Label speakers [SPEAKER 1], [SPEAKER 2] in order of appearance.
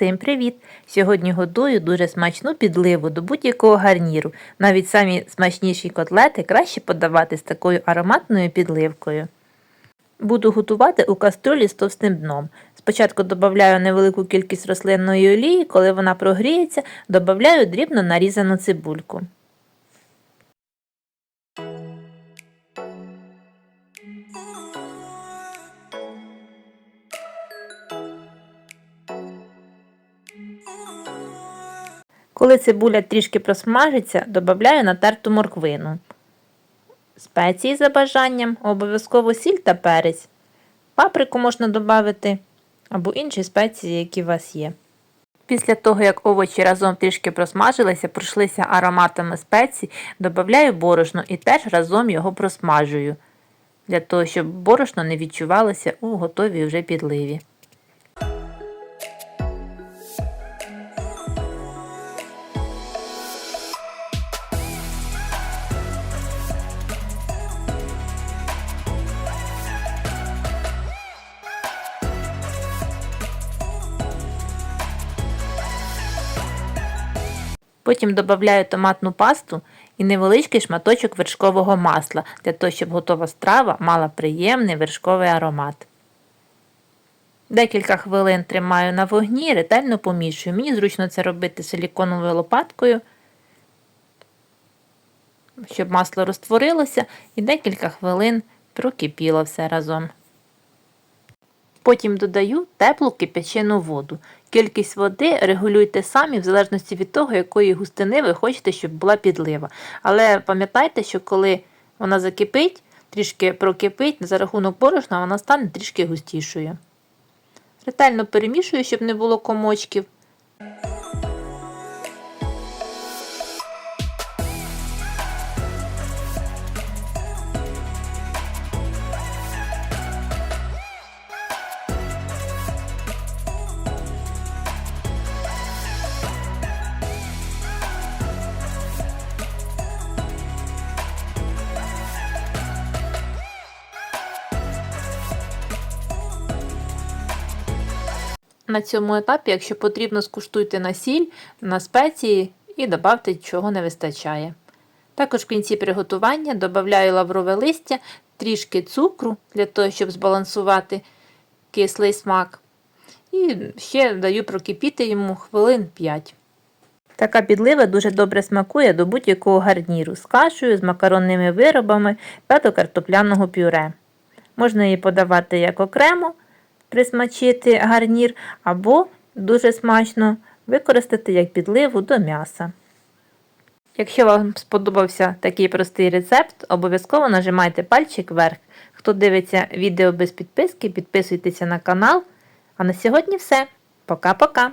[SPEAKER 1] Всім привіт! Сьогодні готую дуже смачну підливу до будь-якого гарніру. Навіть самі смачніші котлети краще подавати з такою ароматною підливкою. Буду готувати у каструлі з товстим дном. Спочатку додаю невелику кількість рослинної олії, коли вона прогріється, додаю дрібно нарізану цибульку. Коли цибуля трішки просмажиться, додаю натерту морквину. Спеції за бажанням, обов'язково сіль та перець. Паприку можна додати або інші спеції, які у вас є. Після того, як овочі разом трішки просмажилися, пройшлися ароматами спецій, додаю борошно і теж разом його просмажую, для того, щоб борошно не відчувалося у готовій вже підливі. Потім додаю томатну пасту і невеличкий шматочок вершкового масла, для того, щоб готова страва мала приємний вершковий аромат. Декілька хвилин тримаю на вогні, ретельно помішую. Мені зручно це робити силіконовою лопаткою, щоб масло розтворилося і декілька хвилин прокипіло все разом. Потім додаю теплу кипячену воду. Кількість води регулюйте самі, в залежності від того, якої густини ви хочете, щоб була підлива. Але пам'ятайте, що коли вона закипить, трішки прокипить, за рахунок борошна вона стане трішки густішою. Ретельно перемішую, щоб не було комочків. На цьому етапі, якщо потрібно, скуштуйте на сіль, на спеції і додавте, чого не вистачає. Також в кінці приготування додаю лаврове листя, трішки цукру для того, щоб збалансувати кислий смак. І ще даю прокипіти йому хвилин 5. Така підлива дуже добре смакує до будь-якого гарніру з кашею, з макаронними виробами та до картопляного пюре. Можна її подавати як окремо, присмачити гарнір, або дуже смачно використати як підливу до м'яса. Якщо вам сподобався такий простий рецепт, обов'язково нажимайте пальчик вверх. Хто дивиться відео без підписки, підписуйтеся на канал. А на сьогодні все. Пока-пока!